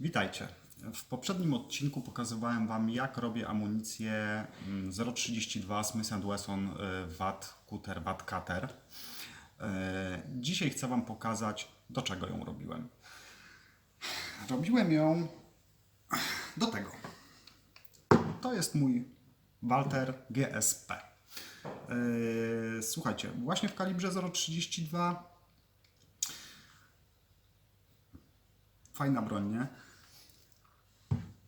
Witajcie. W poprzednim odcinku pokazywałem Wam, jak robię amunicję mm, 0,32 Smith Wesson VAT Cutter VAT Cutter. Dzisiaj chcę Wam pokazać, do czego ją robiłem. Robiłem ją do tego. To jest mój Walter GSP. Y, Słuchajcie, właśnie w kalibrze 0,32 fajna broń, nie?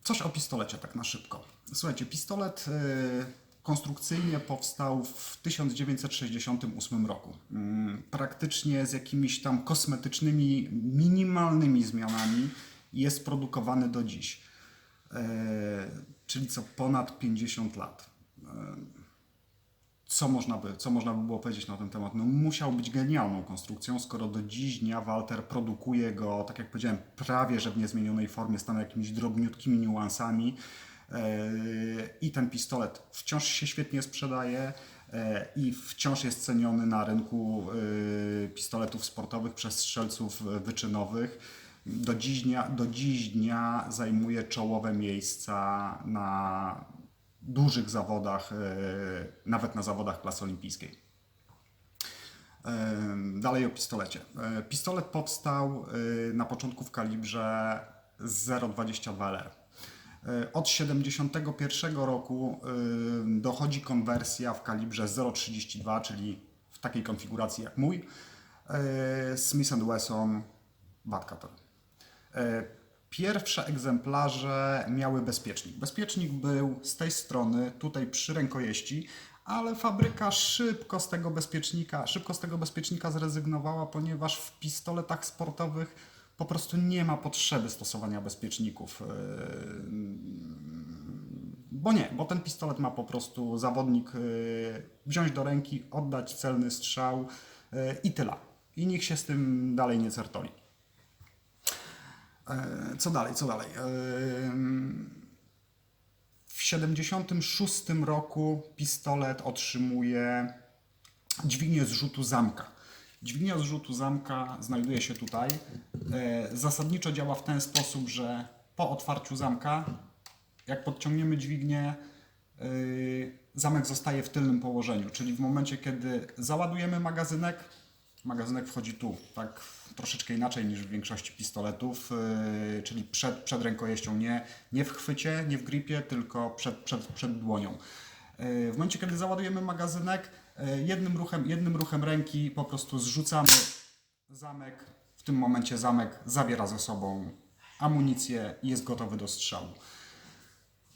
Coś o pistolecie tak na szybko. Słuchajcie, pistolet y, konstrukcyjnie powstał w 1968 roku. Mm, Praktycznie z jakimiś tam kosmetycznymi, minimalnymi zmianami jest produkowany do dziś. Y, Czyli co ponad 50 lat co można, by, co można by było powiedzieć na ten temat? No, musiał być genialną konstrukcją, skoro do dziś dnia Walter produkuje go, tak jak powiedziałem, prawie że w niezmienionej formie, z tam jakimiś drobniutkimi niuansami. Yy, I ten pistolet wciąż się świetnie sprzedaje yy, i wciąż jest ceniony na rynku yy, pistoletów sportowych przez strzelców wyczynowych. Do dziś dnia, do dziś dnia zajmuje czołowe miejsca na dużych zawodach, e, nawet na zawodach klasy olimpijskiej. E, Dalej o pistolecie. E, Pistolet powstał na początku w kalibrze 0,22 LR. Od 71 roku dochodzi konwersja w kalibrze 0,32, czyli w takiej konfiguracji jak mój, Smith Wesson Badcutter. Pierwsze egzemplarze miały bezpiecznik. Bezpiecznik był z tej strony, tutaj przy rękojeści, ale fabryka szybko z tego bezpiecznika, szybko z tego bezpiecznika zrezygnowała, ponieważ w pistoletach sportowych po prostu nie ma potrzeby stosowania bezpieczników. Yy, Bo nie, bo ten pistolet ma po prostu zawodnik yy, wziąć do ręki, oddać celny strzał yy, i tyle. I nikt się z tym dalej nie certoli. E, Co dalej, co dalej? Em, W 76 roku pistolet otrzymuje dźwignię zrzutu zamka. Dźwignia zrzutu zamka znajduje się tutaj. E, Zasadniczo działa w ten sposób, że po otwarciu zamka, jak podciągniemy dźwignię, zamek zostaje w tylnym położeniu, czyli w momencie, kiedy załadujemy magazynek, magazynek wchodzi tu, tak troszeczkę inaczej niż w większości pistoletów, yy, czyli przed, przed rękojeścią, nie, nie w chwycie, nie w gripie, tylko przed, przed, przed dłonią. Yy, w momencie, kiedy załadujemy magazynek, yy, jednym ruchem, jednym ruchem ręki po prostu zrzucamy zamek. W tym momencie zamek zabiera ze sobą amunicję i jest gotowy do strzału.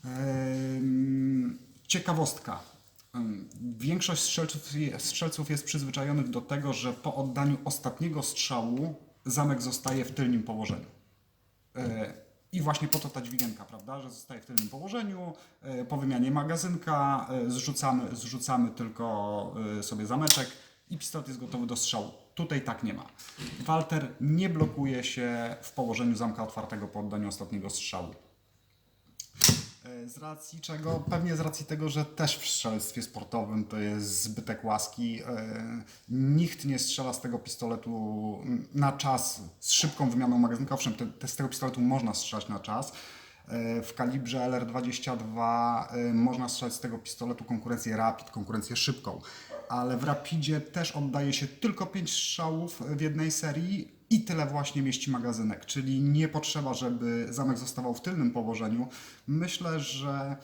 Ym, Ciekawostka. Większość strzelców, strzelców jest przyzwyczajonych do tego, że po oddaniu ostatniego strzału zamek zostaje w tylnym położeniu. E, I właśnie po to ta dźwigienka, prawda, że zostaje w tylnym położeniu. e, Po wymianie magazynka e, zrzucamy, zrzucamy tylko sobie zameczek i pistolet jest gotowy do strzału. Tutaj tak nie ma. Walter nie blokuje się w położeniu zamka otwartego po oddaniu ostatniego strzału. Z racji czego? Pewnie z racji tego, że też w strzelectwie sportowym to jest zbytek łaski. E, Nikt nie strzela z tego pistoletu na czas z szybką wymianą magazynka. Owszem, te, te z tego pistoletu można strzelać na czas. E, W kalibrze LR22 e, można strzelać z tego pistoletu konkurencję rapid, konkurencję szybką. Ale w rapidzie też oddaje się tylko 5 strzałów w jednej serii i tyle właśnie mieści magazynek, czyli nie potrzeba, żeby zamek zostawał w tylnym położeniu. Myślę, że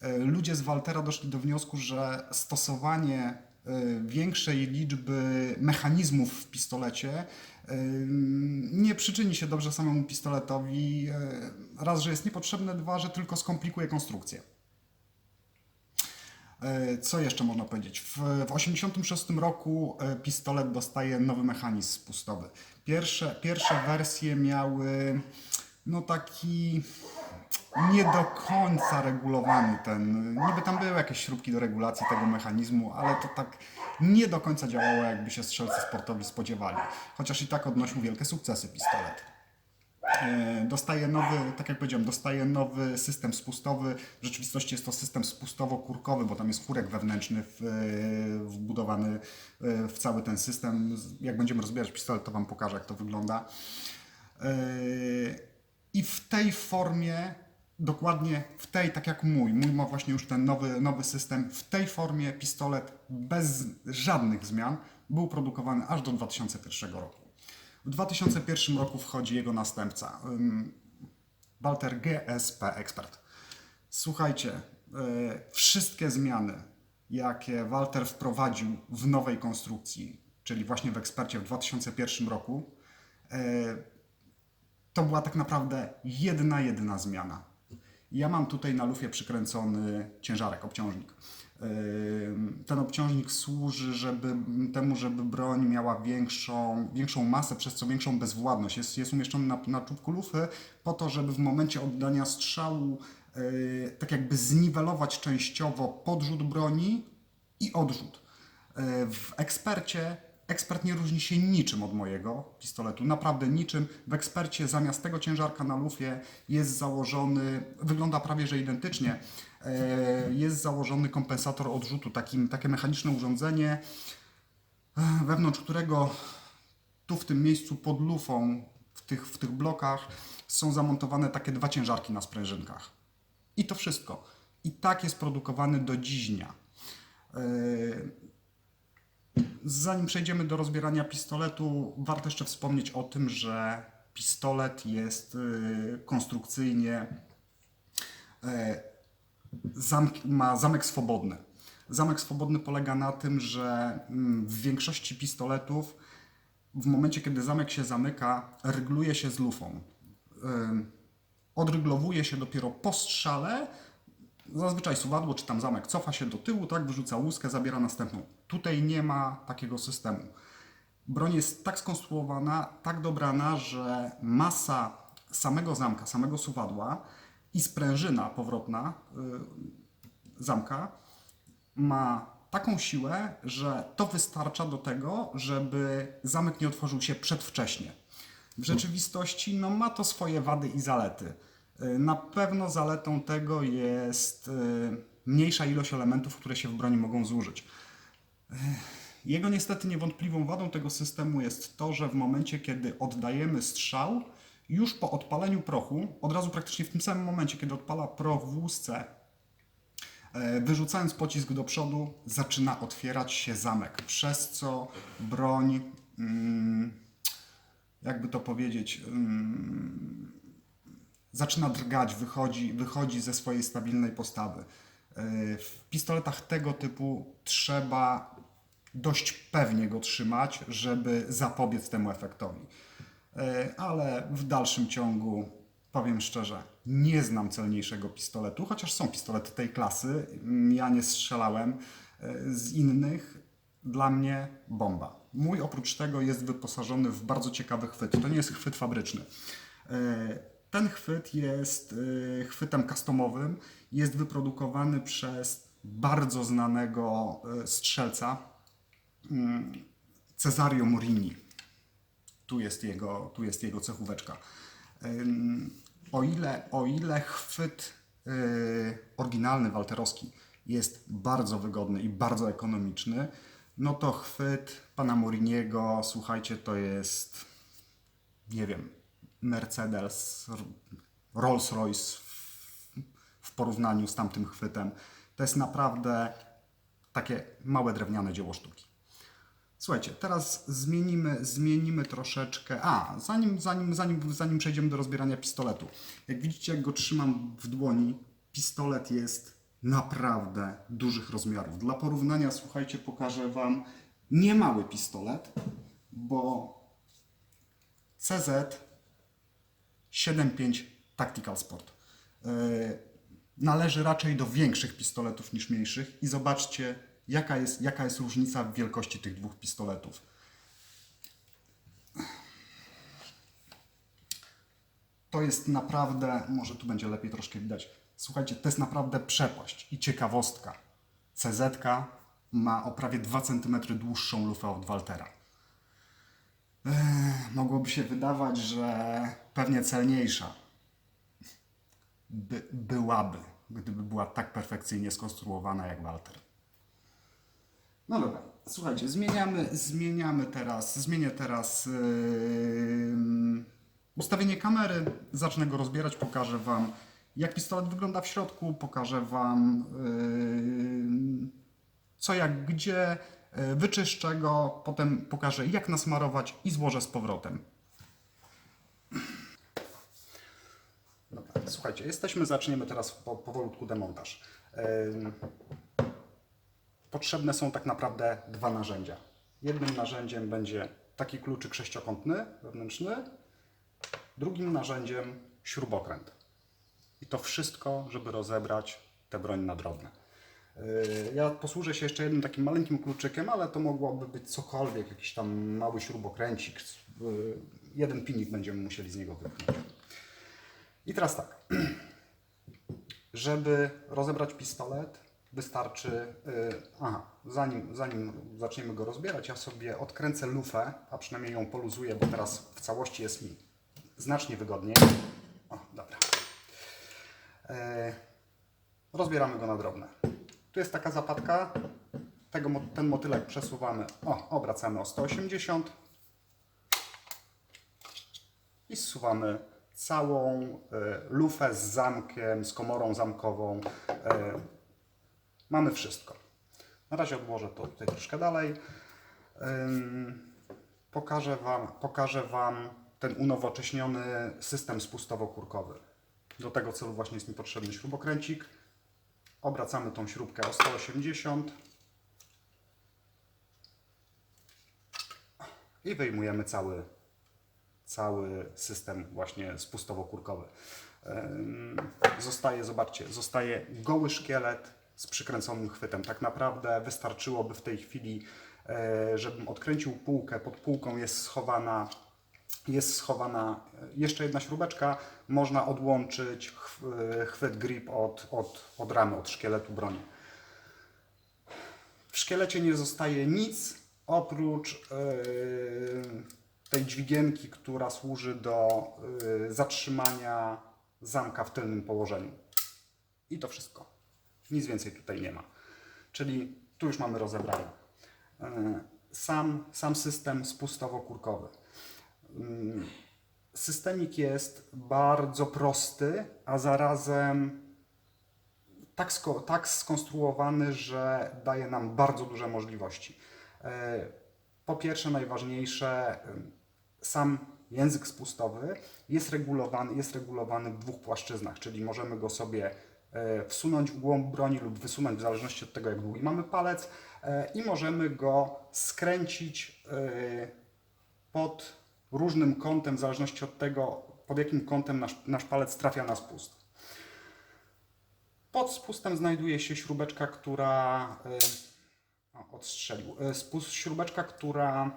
e, ludzie z Waltera doszli do wniosku, że stosowanie e, większej liczby mechanizmów w pistolecie e, nie przyczyni się dobrze samemu pistoletowi. Raz, że jest niepotrzebne, dwa, że tylko skomplikuje konstrukcję. E, Co jeszcze można powiedzieć? W 1986 roku e, pistolet dostaje nowy mechanizm spustowy. Pierwsze, pierwsze wersje miały no taki nie do końca regulowany ten. Niby tam były jakieś śrubki do regulacji tego mechanizmu, ale to tak nie do końca działało, jakby się strzelcy sportowi spodziewali. Chociaż i tak odnosił wielkie sukcesy pistolet. E, Dostaje nowy, tak jak powiedziałem, dostaje nowy system spustowy. W rzeczywistości jest to system spustowo-kurkowy, bo tam jest kurek wewnętrzny e, wbudowany e, w cały ten system. Jak będziemy rozbierać pistolet, to Wam pokażę, jak to wygląda. I w tej formie, dokładnie w tej, tak jak mój, mój ma właśnie już ten nowy, nowy system, w tej formie pistolet bez żadnych zmian był produkowany aż do 2001 roku. W 2001 roku wchodzi jego następca, Walter GSP Expert. Słuchajcie, e, wszystkie zmiany, jakie Walter wprowadził w nowej konstrukcji, czyli właśnie w ekspercie w 2001 roku, e, to była tak naprawdę jedna, jedyna zmiana. Ja mam tutaj na lufie przykręcony ciężarek, obciążnik. Ten obciążnik służy żeby, temu, żeby broń miała większą, większą masę, przez co większą bezwładność. Jest, jest umieszczony na, na czubku lufy po to, żeby w momencie oddania strzału yy, tak jakby zniwelować częściowo podrzut broni i odrzut. Yy, W ekspercie ekspert nie różni się niczym od mojego pistoletu, naprawdę niczym. W ekspercie zamiast tego ciężarka na lufie jest założony, wygląda prawie że identycznie, e, jest założony kompensator odrzutu, takim, takie mechaniczne urządzenie, e, wewnątrz którego tu w tym miejscu pod lufą, w tych, w tych blokach są zamontowane takie dwa ciężarki na sprężynkach. I to wszystko. I tak jest produkowany do dziś dnia. Zanim przejdziemy do rozbierania pistoletu, warto jeszcze wspomnieć o tym, że pistolet jest y, konstrukcyjnie zamk, ma zamek swobodny. Zamek swobodny polega na tym, że mm, w większości pistoletów w momencie, kiedy zamek się zamyka, rygluje się z lufą. Ym, Odryglowuje się dopiero po strzale. Zazwyczaj suwadło czy tam zamek cofa się do tyłu, tak, wyrzuca łuskę, zabiera następną. Tutaj nie ma takiego systemu. Broń jest tak skonstruowana, tak dobrana, że masa samego zamka, samego suwadła i sprężyna powrotna y, zamka ma taką siłę, że to wystarcza do tego, żeby zamek nie otworzył się przedwcześnie. W rzeczywistości no, ma to swoje wady i zalety. Y, Na pewno zaletą tego jest y, mniejsza ilość elementów, które się w broni mogą zużyć. Jego niestety niewątpliwą wadą tego systemu jest to, że w momencie, kiedy oddajemy strzał, już po odpaleniu prochu, od razu praktycznie w tym samym momencie, kiedy odpala proch w e, wyrzucając pocisk do przodu, zaczyna otwierać się zamek, przez co broń, mm, jakby to powiedzieć, mm, zaczyna drgać, wychodzi, wychodzi ze swojej stabilnej postawy. Yy, W pistoletach tego typu trzeba dość pewnie go trzymać, żeby zapobiec temu efektowi. Yy, Ale w dalszym ciągu, powiem szczerze, nie znam celniejszego pistoletu, chociaż są pistolety tej klasy. Mm, Ja nie strzelałem yy, z innych. Dla mnie bomba. Mój oprócz tego jest wyposażony w bardzo ciekawy chwyt. To nie jest chwyt fabryczny. Ten chwyt jest e, chwytem customowym. Jest wyprodukowany przez bardzo znanego e, strzelca mm, Cesario Morini. Tu jest jego, tu jest jego cechóweczka. O ile, o ile chwyt y, oryginalny walterowski jest bardzo wygodny i bardzo ekonomiczny, no to chwyt pana Moriniego, słuchajcie, to jest, nie wiem, Mercedes, Rolls-Royce w porównaniu z tamtym chwytem. To jest naprawdę takie małe drewniane dzieło sztuki. Słuchajcie, teraz zmienimy, zmienimy troszeczkę. A, zanim, zanim, zanim, zanim przejdziemy do rozbierania pistoletu. Jak widzicie, jak go trzymam w dłoni, pistolet jest naprawdę dużych rozmiarów. Dla porównania, słuchajcie, pokażę Wam niemały pistolet, bo CZ 7.5 Tactical Sport. Yy, należy raczej do większych pistoletów niż mniejszych i zobaczcie, jaka jest, jaka jest różnica w wielkości tych dwóch pistoletów. To jest naprawdę, może tu będzie lepiej troszkę widać. Słuchajcie, to jest naprawdę przepaść i ciekawostka. CZ ma o prawie 2 cm dłuższą lufę od Waltera. Mogłoby się wydawać, że pewnie celniejsza by, byłaby, gdyby była tak perfekcyjnie skonstruowana jak Walter. No dobra, słuchajcie, zmieniamy, zmieniamy teraz, zmienię teraz yy, Ustawienie kamery, zacznę go rozbierać, pokażę Wam jak pistolet wygląda w środku, pokażę Wam yy, co jak gdzie, wyczyszczę go, potem pokażę jak nasmarować i złożę z powrotem. Dobra, słuchajcie, jesteśmy, zaczniemy teraz po, powolutku demontaż. Ym, Potrzebne są tak naprawdę dwa narzędzia. Jednym narzędziem będzie taki kluczyk sześciokątny, wewnętrzny, drugim narzędziem śrubokręt. I to wszystko, żeby rozebrać tę broń na drobne. Yy, Ja posłużę się jeszcze jednym takim maleńkim kluczykiem, ale to mogłoby być cokolwiek, jakiś tam mały śrubokręcik. Yy, Jeden pinik będziemy musieli z niego wypchnąć. I teraz tak. Żeby rozebrać pistolet, wystarczy. Yy, aha, zanim, zanim zaczniemy go rozbierać, ja sobie odkręcę lufę, a przynajmniej ją poluzuję, bo teraz w całości jest mi znacznie wygodniej. O, dobra. E, rozbieramy go na drobne. Tu jest taka zapadka. Tego, ten motylek przesuwamy, o, obracamy o 180 i zsuwamy całą e, lufę z zamkiem, z komorą zamkową. E, mamy wszystko. Na razie odłożę to tutaj troszkę dalej. Ym, pokażę wam, pokażę wam ten unowocześniony system spustowo-kurkowy. Do tego celu właśnie jest mi potrzebny śrubokręcik. Obracamy tą śrubkę o 180 i wyjmujemy cały, cały system właśnie spustowo-kurkowy. Zostaje, zobaczcie, zostaje goły szkielet z przykręconym chwytem. Tak naprawdę wystarczyłoby w tej chwili, e, żebym odkręcił półkę. Pod półką jest schowana, jest schowana e, jeszcze jedna śrubeczka. Można odłączyć e, chwyt grip od, od, od ramy, od szkieletu broni. W szkielecie nie zostaje nic oprócz yy, tej dźwigienki, która służy do zatrzymania zamka w tylnym położeniu. I to wszystko. Nic więcej tutaj nie ma. Czyli tu już mamy rozebrane. Sam, sam system spustowo-kurkowy. Yy, Systemik jest bardzo prosty, a zarazem tak, tak skonstruowany, że daje nam bardzo duże możliwości. E, Po pierwsze, najważniejsze, ym, sam język spustowy jest regulowany, jest regulowany w dwóch płaszczyznach, czyli możemy go sobie e, wsunąć w głąb broni lub wysunąć w zależności od tego, jak długi mamy palec e, i możemy go skręcić pod różnym kątem, w zależności od tego, pod jakim kątem nasz, nasz palec trafia na spust. Pod spustem znajduje się śrubeczka, która. y, O, odstrzelił. Y, Spust, śrubeczka, która.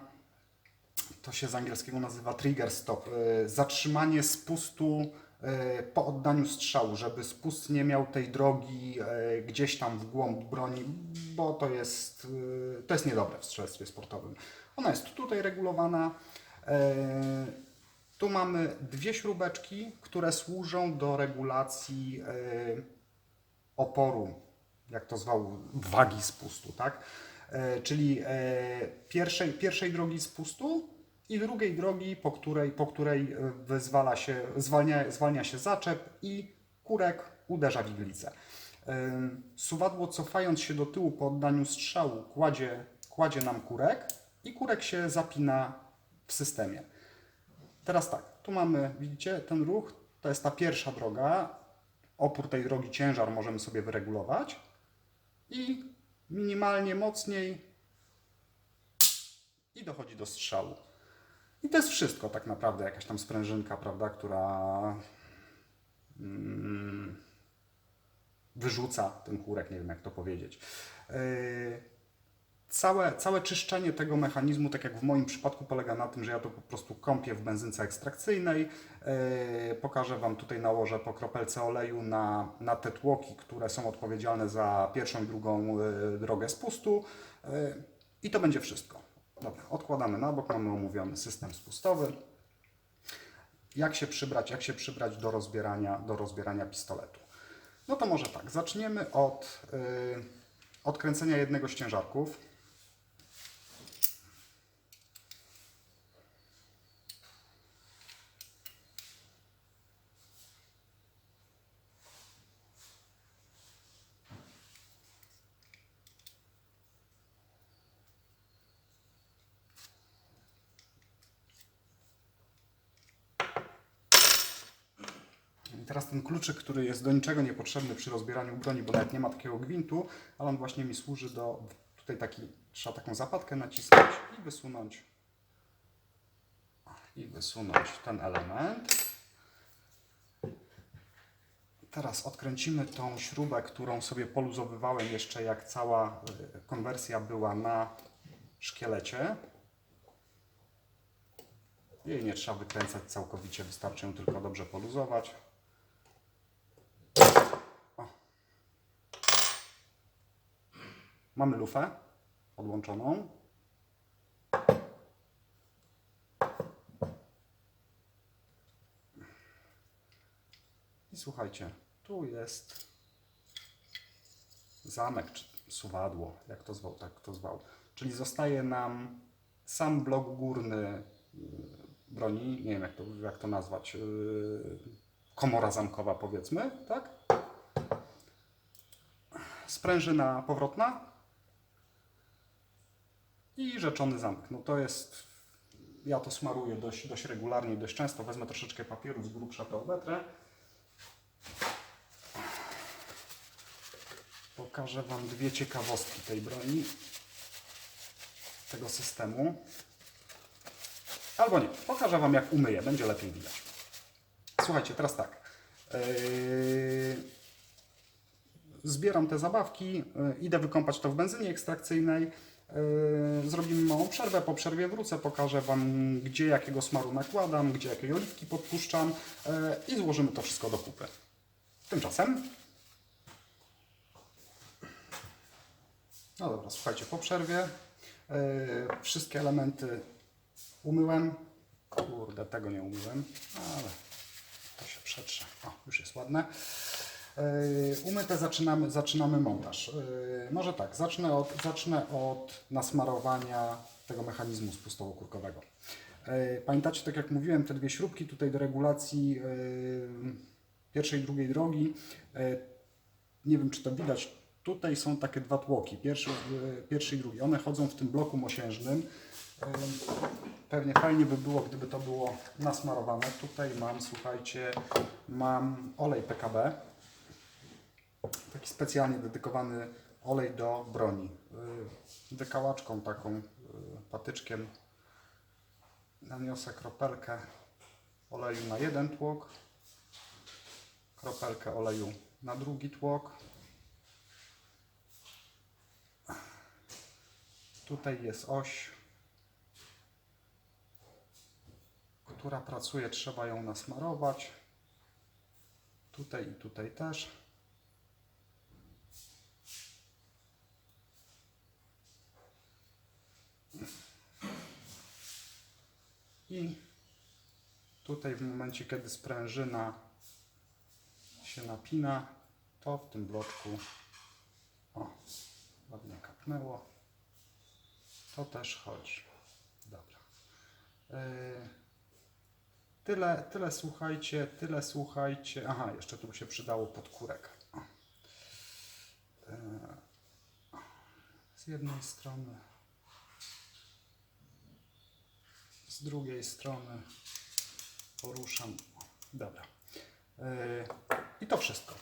To się z angielskiego nazywa trigger stop. y, Zatrzymanie spustu po oddaniu strzału, żeby spust nie miał tej drogi gdzieś tam w głąb broni, bo to jest, to jest niedobre w strzelectwie sportowym. Ona jest tutaj regulowana. Y, Tu mamy dwie śrubeczki, które służą do regulacji y, oporu, jak to zwał, wagi spustu, tak? E, czyli e, pierwszej, pierwszej drogi spustu i drugiej drogi, po której, po której e, wyzwala się, zwalnia, zwalnia się zaczep i kurek uderza w iglicę. E, Suwadło cofając się do tyłu po oddaniu strzału kładzie, kładzie nam kurek i kurek się zapina w systemie. Teraz tak, tu mamy, widzicie, ten ruch, to jest ta pierwsza droga. Opór tej drogi, ciężar możemy sobie wyregulować i minimalnie mocniej i dochodzi do strzału. I to jest wszystko tak naprawdę, jakaś tam sprężynka, prawda, która mm, wyrzuca ten kurek, nie wiem jak to powiedzieć. Całe, całe czyszczenie tego mechanizmu, tak jak w moim przypadku, polega na tym, że ja to po prostu kąpię w benzynce ekstrakcyjnej. Yy, pokażę Wam tutaj, nałożę po kropelce oleju na, na te tłoki, które są odpowiedzialne za pierwszą i drugą yy, drogę spustu. Yy, I to będzie wszystko. Dobra, odkładamy na bok, mamy omówiony system spustowy. Jak się przybrać, jak się przybrać do rozbierania, do rozbierania pistoletu? No to może tak, zaczniemy od yy, odkręcenia jednego z ciężarków. teraz ten kluczyk, który jest do niczego niepotrzebny przy rozbieraniu broni, bo nawet nie ma takiego gwintu, ale on właśnie mi służy do, tutaj taki, trzeba taką zapadkę nacisnąć i wysunąć, i wysunąć ten element. Teraz odkręcimy tą śrubę, którą sobie poluzowywałem jeszcze jak cała y, konwersja była na szkielecie. Jej nie trzeba wykręcać całkowicie, wystarczy ją tylko dobrze poluzować. Mamy lufę odłączoną. I słuchajcie, tu jest zamek czy suwadło, jak to zwał, tak to zwał. Czyli zostaje nam sam blok górny y, broni, nie wiem jak to, jak to nazwać, y, komora zamkowa powiedzmy, tak? Sprężyna powrotna i rzeczony zamek. No to jest, ja to smaruję dość, dość regularnie, dość często. Wezmę troszeczkę papieru z grubsza to obetrę. Pokażę Wam dwie ciekawostki tej broni, tego systemu. Albo nie, pokażę Wam jak umyję, będzie lepiej widać. Słuchajcie, teraz tak. Yy, Zbieram te zabawki, yy, idę wykąpać to w benzynie ekstrakcyjnej. Yy, Zrobimy małą przerwę, po przerwie wrócę, pokażę Wam gdzie jakiego smaru nakładam, gdzie jakiej oliwki podpuszczam yy, i złożymy to wszystko do kupy. Tymczasem No dobra, słuchajcie, po przerwie yy, wszystkie elementy umyłem. Kurde, tego nie umyłem, ale to się przetrze. O, już jest ładne. Yy, umyte zaczynamy, zaczynamy montaż. Yy, może tak, zacznę od, zacznę od nasmarowania tego mechanizmu spustowo-kurkowego. Yy, Pamiętacie, tak jak mówiłem, te dwie śrubki tutaj do regulacji pierwszej i drugiej drogi. Nie wiem, czy to widać. Tutaj są takie dwa tłoki, pierwszy, pierwszy i drugi. One chodzą w tym bloku mosiężnym. Pewnie fajnie by było, gdyby to było nasmarowane. Tutaj mam, słuchajcie, mam olej PKB. Taki specjalnie dedykowany olej do broni. Yy, Wykałaczką taką, yy, patyczkiem naniosę kropelkę oleju na jeden tłok, kropelkę oleju na drugi tłok. Tutaj jest oś, która pracuje, trzeba ją nasmarować. Tutaj i tutaj też. I tutaj w momencie, kiedy sprężyna się napina, to w tym bloczku o, ładnie kapnęło. To też chodzi. Dobra. Yy, tyle, tyle słuchajcie, tyle słuchajcie. Aha, jeszcze tu się przydało podkórek. Yy, z jednej strony, z drugiej strony poruszam. Dobra. Yy, I to wszystko.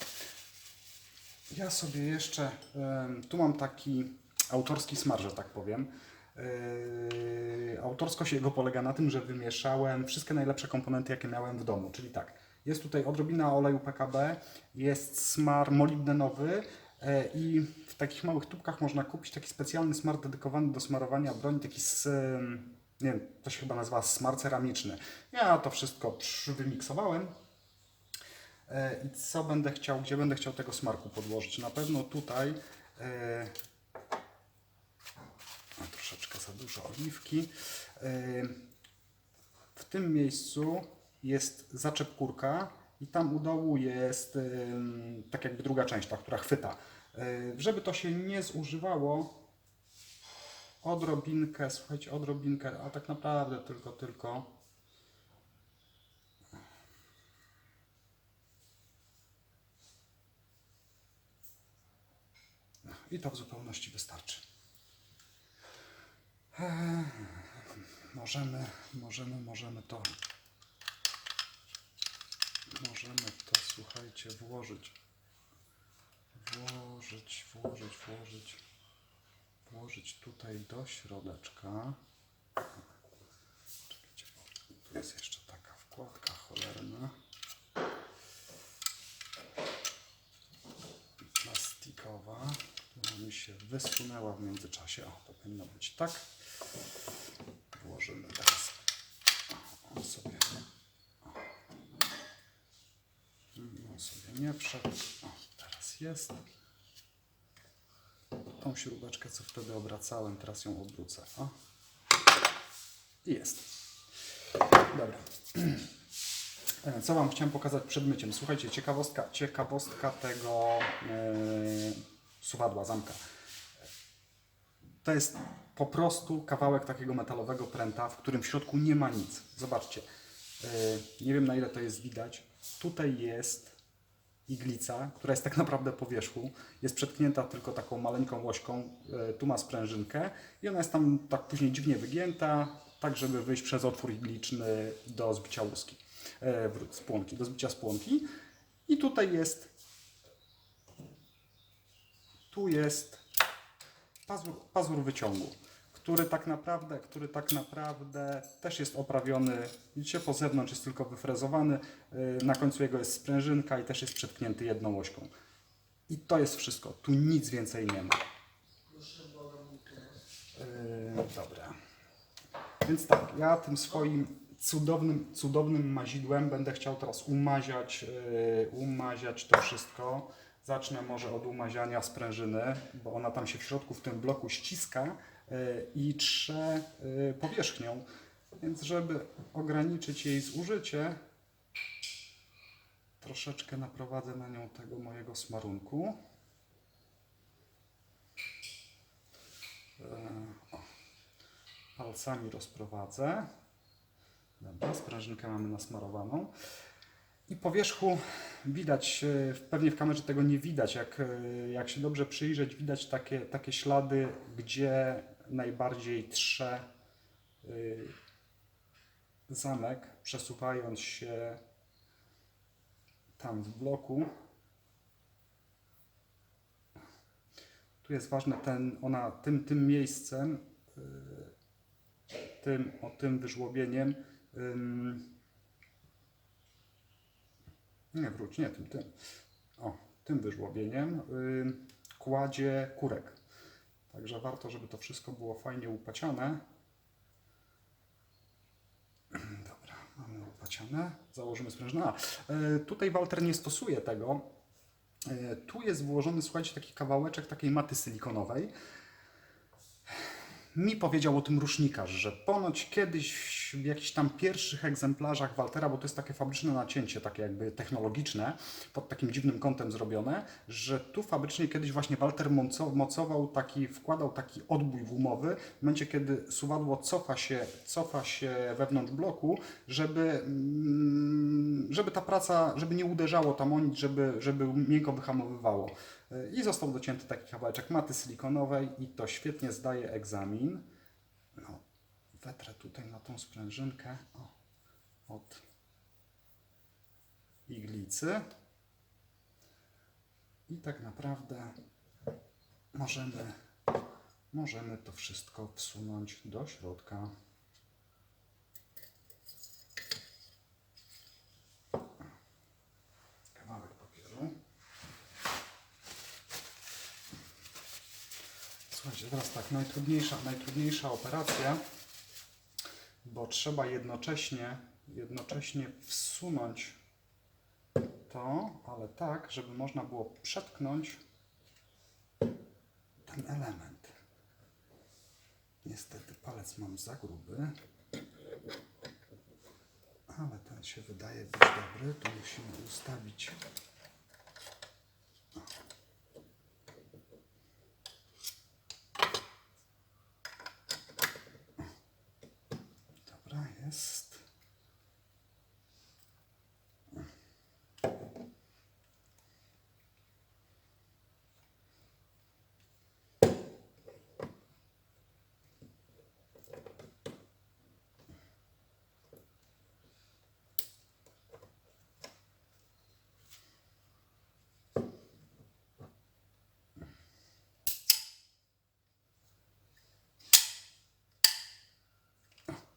Ja sobie jeszcze, tu mam taki autorski smar, że tak powiem. Yy, autorskość jego polega na tym, że wymieszałem wszystkie najlepsze komponenty, jakie miałem w domu. Czyli tak, jest tutaj odrobina oleju PKB, jest smar molibdenowy e, i w takich małych tubkach można kupić taki specjalny smar dedykowany do smarowania broni, taki z, nie wiem, to się chyba nazywa smar ceramiczny. Ja to wszystko wymiksowałem. E, I co będę chciał, gdzie będę chciał tego smarku podłożyć? Na pewno tutaj e, a, troszeczkę za dużo oliwki. E, W tym miejscu jest zaczep kurka i tam u dołu jest tak jakby druga część, ta, która chwyta. Żeby to się nie zużywało, odrobinkę, słuchajcie, odrobinkę, a tak naprawdę tylko, tylko I to w zupełności wystarczy. Eee, Możemy, możemy, możemy to. Możemy to, słuchajcie, włożyć. Włożyć, włożyć, włożyć. Włożyć tutaj do środeczka. Czekajcie, tu jest jeszcze taka wkładka cholerna. Plastikowa, która mi się wysunęła w międzyczasie. O, to powinno być tak. Włożymy teraz. On sobie on sobie nie wszedł. O, teraz jest. Tą śrubeczkę, co wtedy obracałem, teraz ją obrócę. O. Jest. Dobra. E, Co Wam chciałem pokazać przed myciem? Słuchajcie, ciekawostka, ciekawostka tego yy, suwadła, zamka. To jest po prostu kawałek takiego metalowego pręta, w którym w środku nie ma nic. Zobaczcie. Yy, nie wiem na ile to jest widać. Tutaj jest iglica, która jest tak naprawdę po wierzchu. Jest przetknięta tylko taką maleńką łośką. Yy, tu ma sprężynkę i ona jest tam tak później dziwnie wygięta, tak żeby wyjść przez otwór igliczny do zbicia łuski. Wróć, spłonki, do zbicia spłonki. I tutaj jest tu jest pazur, pazur wyciągu, który tak naprawdę, który tak naprawdę też jest oprawiony, widzicie, po zewnątrz jest tylko wyfrezowany, yy, na końcu jego jest sprężynka i też jest przetknięty jedną ośką. I to jest wszystko, tu nic więcej nie ma. Yy, dobra. Więc tak, ja tym swoim cudownym, cudownym mazidłem będę chciał teraz umaziać, yy, umaziać to wszystko. Zacznę może od umaziania sprężyny, bo ona tam się w środku w tym bloku ściska i trze yy, powierzchnią. Więc żeby ograniczyć jej zużycie, troszeczkę naprowadzę na nią tego mojego smarunku. O palcami rozprowadzę. Dobra, sprężynkę mamy nasmarowaną. I po wierzchu widać, e, pewnie w kamerze tego nie widać, jak, e, jak się dobrze przyjrzeć, widać takie, takie ślady, gdzie najbardziej trze y, zamek, przesuwając się tam w bloku. Tu jest ważne, ten, ona tym, tym miejscem tym, o tym wyżłobieniem. Nie, wróć, nie tym, tym. O, tym wyżłobieniem kładzie kurek. Także warto, żeby to wszystko było fajnie upaciane. Dobra, mamy upaciane. Założymy sprężynę. A, y, tutaj Walter nie stosuje tego. Y, tu jest włożony, słuchajcie, taki kawałeczek takiej maty silikonowej mi powiedział o tym rusznikarz, że ponoć kiedyś w jakichś tam pierwszych egzemplarzach Waltera, bo to jest takie fabryczne nacięcie, takie jakby technologiczne, pod takim dziwnym kątem zrobione, że tu fabrycznie kiedyś właśnie Walter moco- mocował taki, wkładał taki odbój gumowy w momencie, kiedy suwadło cofa się, cofa się wewnątrz bloku, żeby, mm, żeby ta praca, żeby nie uderzało tam o nic, żeby, żeby miękko wyhamowywało. I został docięty taki kawałeczek maty silikonowej i to świetnie zdaje egzamin. No, wetrę tutaj na tą sprężynkę o, od iglicy. I tak naprawdę możemy, możemy to wszystko wsunąć do środka. Kawałek papieru. Słuchajcie, teraz tak, najtrudniejsza, najtrudniejsza operacja, bo trzeba jednocześnie, jednocześnie wsunąć to, ale tak, żeby można było przetknąć ten element. Niestety palec mam za gruby, ale ten się wydaje być dobry. Tu musimy ustawić Dobra, jest.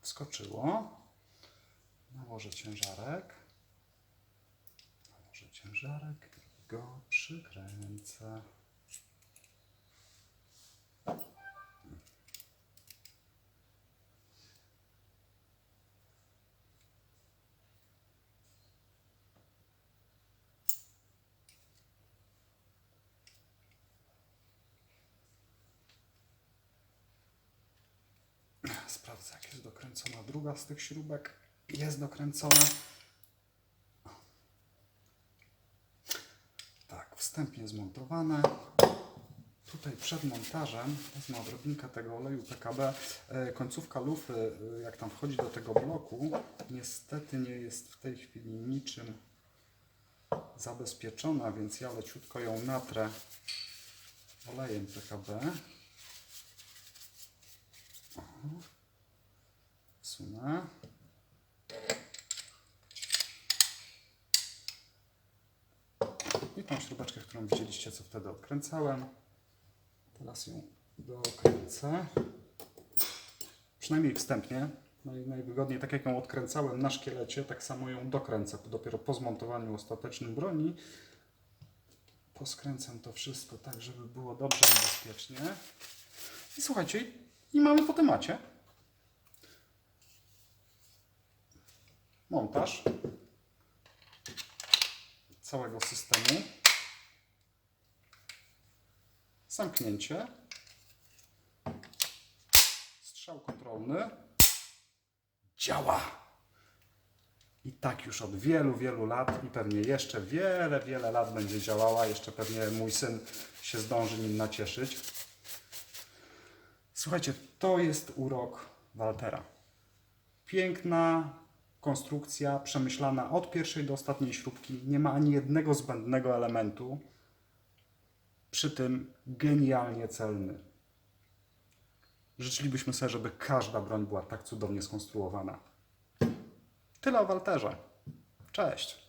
Wskoczyło. Nałożę ciężarek. Nałożę ciężarek i go przykręcę. Sprawdzę, jak jest dokręcona druga z tych śrubek. Jest dokręcona. Tak, wstępnie zmontowane. Tutaj przed montażem wezmę odrobinkę tego oleju PKB. E, Końcówka lufy, e, jak tam wchodzi do tego bloku, niestety nie jest w tej chwili niczym zabezpieczona, więc ja leciutko ją natrę olejem PKB. I tą śrubeczkę, którą widzieliście, co wtedy odkręcałem. Teraz ją dokręcę. Przynajmniej wstępnie. No i najwygodniej, tak jak ją odkręcałem na szkielecie, tak samo ją dokręcę. Dopiero po zmontowaniu ostatecznym broni poskręcam to wszystko tak, żeby było dobrze i bezpiecznie. I słuchajcie, i mamy po temacie. Montaż całego systemu, zamknięcie, strzał kontrolny, działa. I tak już od wielu, wielu lat i pewnie jeszcze wiele, wiele lat będzie działała. Jeszcze pewnie mój syn się zdąży nim nacieszyć. Słuchajcie, to jest urok Waltera. Piękna konstrukcja, przemyślana od pierwszej do ostatniej śrubki. Nie ma ani jednego zbędnego elementu. Przy tym genialnie celny. Życzylibyśmy sobie, żeby każda broń była tak cudownie skonstruowana. Tyle o Walterze. Cześć.